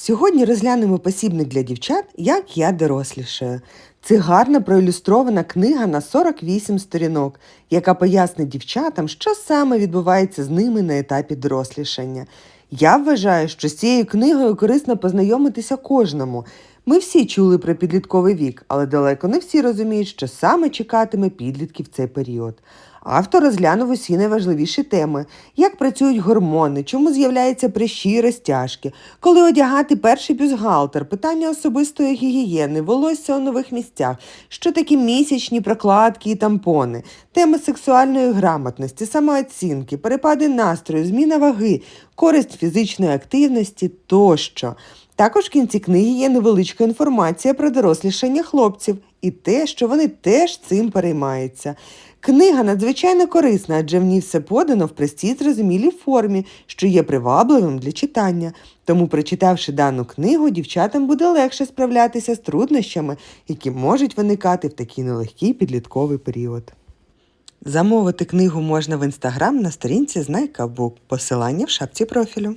Сьогодні розглянемо посібник для дівчат Як я дорослішаю. Це гарна проілюстрована книга на 48 сторінок, яка пояснить дівчатам, що саме відбувається з ними на етапі дорослішання. Я вважаю, що з цією книгою корисно познайомитися кожному. Ми всі чули про підлітковий вік, але далеко не всі розуміють, що саме чекатиме підлітків цей період. Автор розглянув усі найважливіші теми: як працюють гормони, чому з'являються прищі і розтяжки, коли одягати перший бюстгальтер, питання особистої гігієни, волосся у нових місцях, що такі місячні прокладки і тампони, теми сексуальної грамотності, самооцінки, перепади настрою, зміна ваги, користь фізичної активності тощо. Також в кінці книги є невеличка інформація про дорослішання хлопців і те, що вони теж цим переймаються. Книга надзвичайно корисна, адже в ній все подано в простій зрозумілій формі, що є привабливим для читання. Тому, прочитавши дану книгу, дівчатам буде легше справлятися з труднощами, які можуть виникати в такий нелегкий підлітковий період. Замовити книгу можна в інстаграм на сторінці Знайка Бук. Посилання в шапці профілю.